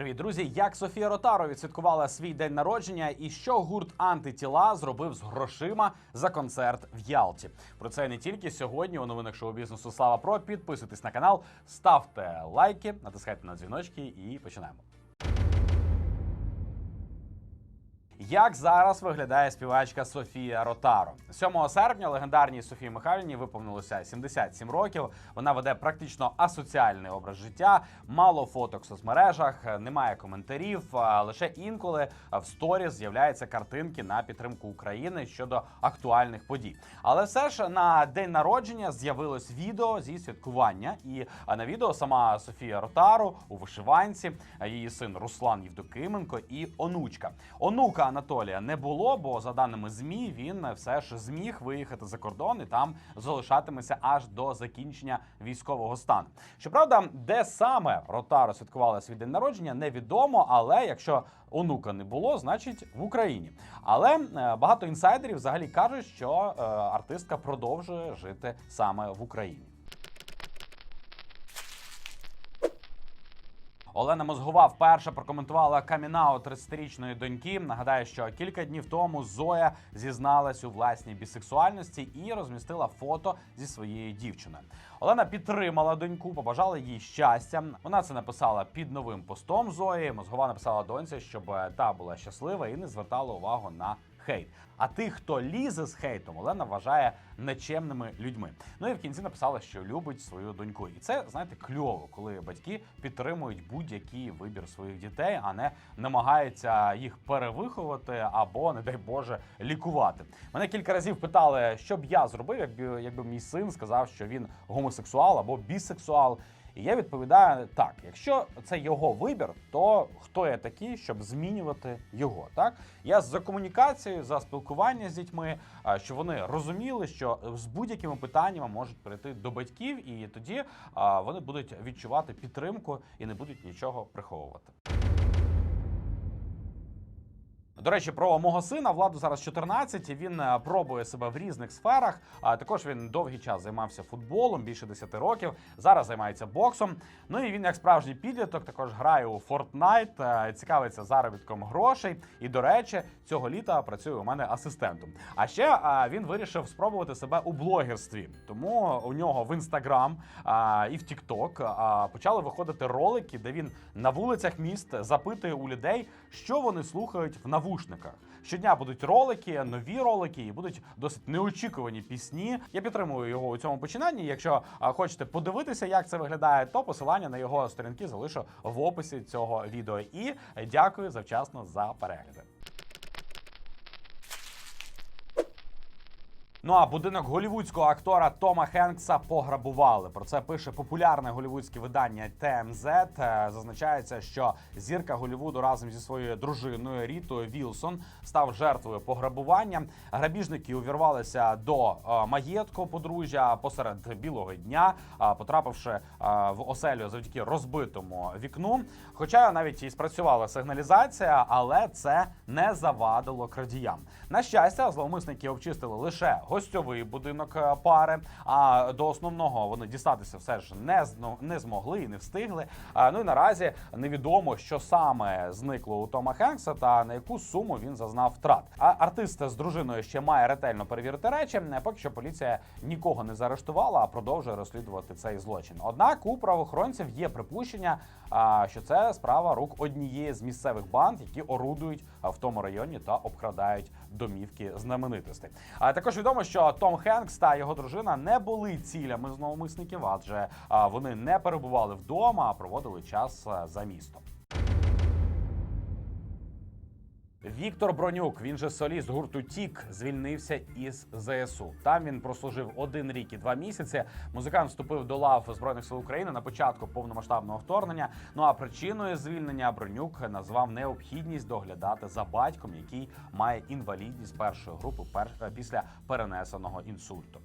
Привіт, друзі! Як Софія Ротаро відсвяткувала свій день народження, і що гурт антитіла зробив з грошима за концерт в Ялті? Про це не тільки сьогодні у новинах шоу бізнесу Слава Про. Підписуйтесь на канал, ставте лайки, натискайте на дзвіночки і починаємо. Як зараз виглядає співачка Софія Ротаро? 7 серпня легендарній Софії Михайлівні виповнилося 77 років. Вона веде практично асоціальний образ життя, мало фоток в соцмережах, немає коментарів. Лише інколи в сторіс з'являються картинки на підтримку України щодо актуальних подій. Але все ж на день народження з'явилось відео зі святкування, і на відео сама Софія Ротаро у вишиванці, її син Руслан Євдокименко і онучка. Онука Анатолія не було, бо за даними змі він все ж зміг виїхати за кордон і там залишатиметься аж до закінчення військового стану. Щоправда, де саме Ротаро святкувала свій день народження, невідомо. Але якщо онука не було, значить в Україні. Але е, багато інсайдерів взагалі кажуть, що е, артистка продовжує жити саме в Україні. Олена Мозгова вперше прокоментувала камінаут 30-річної доньки. Нагадаю, що кілька днів тому Зоя зізналась у власній бісексуальності і розмістила фото зі своєю дівчиною. Олена підтримала доньку, побажала їй щастя. Вона це написала під новим постом Зої. Мозгова написала доньці, щоб та була щаслива і не звертала увагу на хейт. А тих, хто лізе з хейтом, Олена вважає нечемними людьми. Ну і в кінці написала, що любить свою доньку. І це знаєте кльово, коли батьки підтримують будь-який вибір своїх дітей, а не намагаються їх перевиховувати або, не дай Боже, лікувати. Мене кілька разів питали, що б я зробив, якби якби мій син сказав, що він гомосексуал або бісексуал. І я відповідаю так: якщо це його вибір, то хто я такий, щоб змінювати його? Так я за комунікацією, за спілкування з дітьми, що вони розуміли, що з будь-якими питаннями можуть прийти до батьків, і тоді вони будуть відчувати підтримку і не будуть нічого приховувати. До речі, про мого сина владу зараз 14, і Він е, пробує себе в різних сферах. А також він довгий час займався футболом, більше 10 років. Зараз займається боксом. Ну і він, як справжній підліток, також грає у Fortnite, е, цікавиться заробітком грошей. І до речі, цього літа працює у мене асистентом. А ще е, він вирішив спробувати себе у блогерстві. Тому у нього в інстаграм і в Тікток почали виходити ролики, де він на вулицях міст запитує у людей, що вони слухають в навушниках. Щодня будуть ролики, нові ролики, і будуть досить неочікувані пісні. Я підтримую його у цьому починанні. Якщо хочете подивитися, як це виглядає, то посилання на його сторінки залишу в описі цього відео. І дякую завчасно за перегляди. Ну а будинок голівудського актора Тома Хенкса пограбували. Про це пише популярне голівудське видання TMZ. Е, Зазначається, що зірка Голівуду разом зі своєю дружиною Рітою Вілсон став жертвою пограбування. Грабіжники увірвалися до е, маєтку подружжя посеред білого дня, е, потрапивши в оселю завдяки розбитому вікну. Хоча навіть і спрацювала сигналізація, але це не завадило крадіям. На щастя, зловмисники обчистили лише гостьовий будинок е, пари. А до основного вони дістатися все ж не не змогли і не встигли. Ну і наразі невідомо, що саме зникло у Тома Хенкса та на яку суму він зазнав втрат. А артист з дружиною ще має ретельно перевірити речі. Е, Поки що поліція нікого не заарештувала, а продовжує розслідувати цей злочин. Однак у правоохоронців є припущення, що це справа рук однієї з місцевих банд, які орудують в тому районі та обкрадають домівки знаменитостей. А також відомо, що Том Хенкс та його дружина не були цілями зновмисників, адже вони не перебували вдома, а проводили час за містом. Віктор Бронюк, він же соліст гурту Тік, звільнився із ЗСУ. Там він прослужив один рік і два місяці. Музикант вступив до лав збройних сил України на початку повномасштабного вторгнення. Ну а причиною звільнення Бронюк назвав необхідність доглядати за батьком, який має інвалідність першої групи після перенесеного інсульту.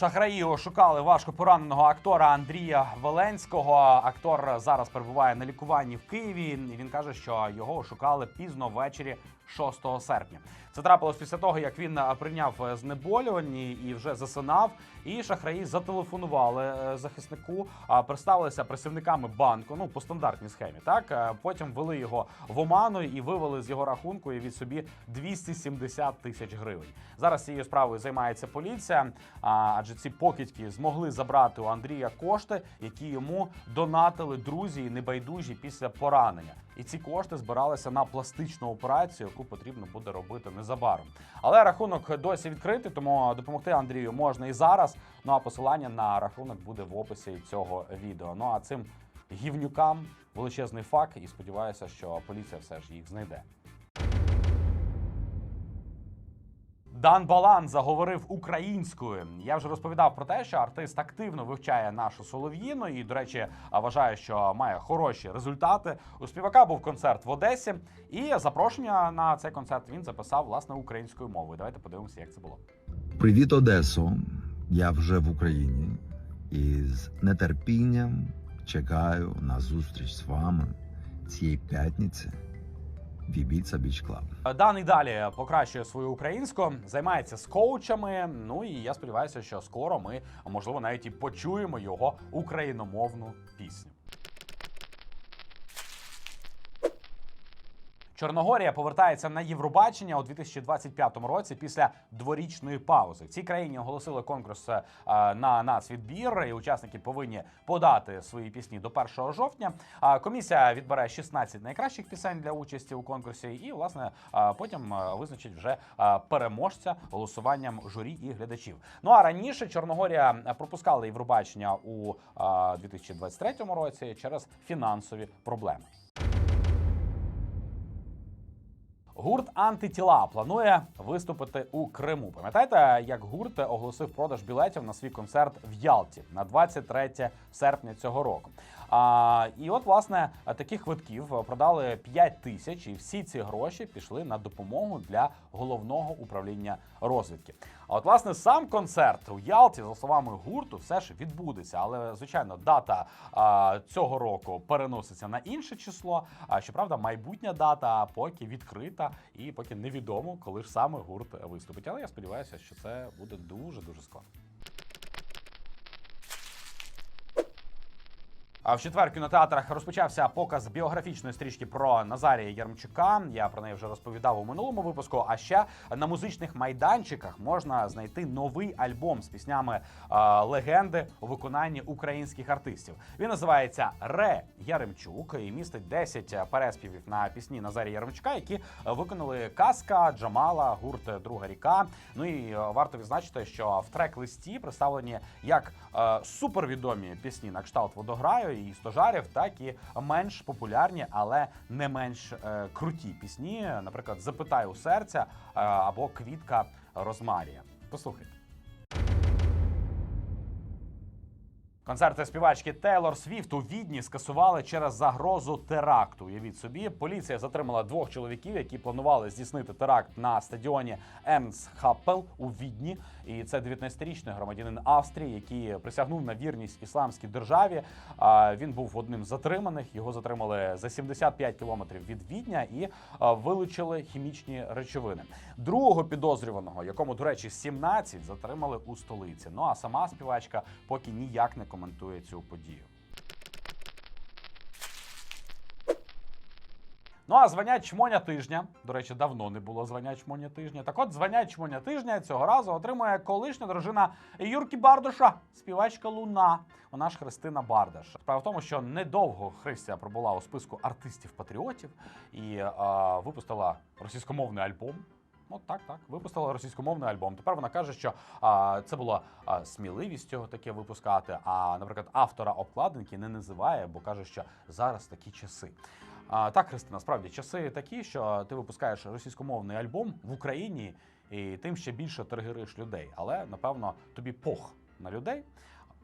Шахраї ошукали важко пораненого актора Андрія Веленського. Актор зараз перебуває на лікуванні в Києві. Він каже, що його ошукали пізно ввечері 6 серпня. Це трапилось після того, як він прийняв знеболювальні і вже засинав. І шахраї зателефонували е, захиснику, представилися працівниками банку. Ну по стандартній схемі. Так Е, потім ввели його в оману і вивели з його рахунку і від собі 270 тисяч гривень. Зараз цією справою займається поліція, а, адже ці покидьки змогли забрати у Андрія кошти, які йому донатили друзі і небайдужі після поранення. І ці кошти збиралися на пластичну операцію, яку потрібно буде робити незабаром. Але рахунок досі відкритий, тому допомогти Андрію можна і зараз. Ну а посилання на рахунок буде в описі цього відео. Ну а цим гівнюкам величезний факт, і сподіваюся, що поліція все ж їх знайде. Дан Балан заговорив українською. Я вже розповідав про те, що артист активно вивчає нашу солов'їну і, до речі, вважає, що має хороші результати. У співака був концерт в Одесі, і запрошення на цей концерт він записав власне українською мовою. Давайте подивимося, як це було. Привіт, Одесо! Я вже в Україні і з нетерпінням чекаю на зустріч з вами цієї п'ятниці в бічкла даний далі покращує свою українську, займається з коучами. Ну і я сподіваюся, що скоро ми можливо навіть і почуємо його україномовну пісню. Чорногорія повертається на Євробачення у 2025 році після дворічної паузи. В цій країні оголосили конкурс е, на нацвідбір, і учасники повинні подати свої пісні до 1 жовтня. Комісія відбере 16 найкращих пісень для участі у конкурсі, і власне потім е, визначить вже е, переможця голосуванням журі і глядачів. Ну а раніше Чорногорія пропускала Євробачення у е, 2023 році через фінансові проблеми. Гурт антитіла планує виступити у Криму. Пам'ятаєте, як гурт оголосив продаж білетів на свій концерт в Ялті на 23 серпня цього року. А, і от, власне, таких квитків продали 5 тисяч, і всі ці гроші пішли на допомогу для головного управління розвідки. А от, власне, сам концерт у Ялті, за словами гурту, все ж відбудеться. Але, звичайно, дата а, цього року переноситься на інше число. А щоправда, майбутня дата поки відкрита і поки невідомо, коли ж саме гурт виступить. Але я сподіваюся, що це буде дуже дуже скоро. А в четвер кінотеатрах розпочався показ біографічної стрічки про Назарія Ярмчука. Я про неї вже розповідав у минулому випуску. А ще на музичних майданчиках можна знайти новий альбом з піснями е, легенди у виконанні українських артистів. Він називається Ре Яремчук і містить 10 переспівів на пісні Назарія Яремчука, які виконали Казка, Джамала, гурт Друга ріка. Ну і е, варто відзначити, що в трек-листі представлені як е, супервідомі пісні на кшталт водограю і стожарів, так і менш популярні, але не менш е, круті пісні. Наприклад, Запитай у серця е, або Квітка Розмарія. Послухайте. Концерти співачки Тейлор Свіфт у Відні скасували через загрозу теракту. Уявіть собі, поліція затримала двох чоловіків, які планували здійснити теракт на стадіоні Емс Хаппел у Відні. І це 19-річний громадянин Австрії, який присягнув на вірність ісламській державі. Він був одним з затриманих. Його затримали за 75 кілометрів від Відня і вилучили хімічні речовини. Другого підозрюваного, якому, до речі, 17, затримали у столиці. Ну а сама співачка поки ніяк не коментує цю подію. Ну а звання чмоня тижня. До речі, давно не було звання чмоня тижня. Так от звання чмоня тижня цього разу отримує колишня дружина Юрки Бардуша, співачка Луна. Вона ж Христина Бардаш. Справа в тому, що недовго Христя пробула у списку артистів-патріотів і е, випустила російськомовний альбом. Ну так, так, випустила російськомовний альбом. Тепер вона каже, що а, це була а, сміливість цього таке випускати. А, наприклад, автора обкладинки не називає, бо каже, що зараз такі часи. А, так, Христина, справді часи такі, що ти випускаєш російськомовний альбом в Україні, і тим ще більше тригериш людей. Але напевно тобі пох на людей.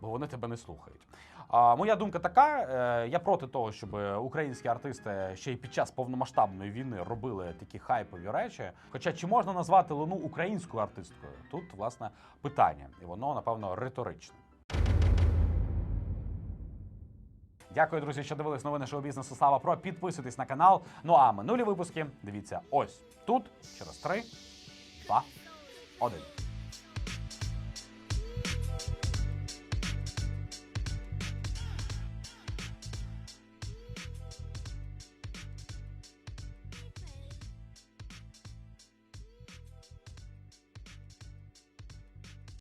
Бо вони тебе не слухають. А, моя думка така: е, я проти того, щоб українські артисти ще й під час повномасштабної війни робили такі хайпові речі. Хоча чи можна назвати Луну українською артисткою? Тут власне питання, і воно напевно риторичне. Дякую, друзі, що дивились новини шоу бізнесу. Слава Про. Підписуйтесь на канал. Ну а минулі випуски дивіться ось тут через 3, 2, 1.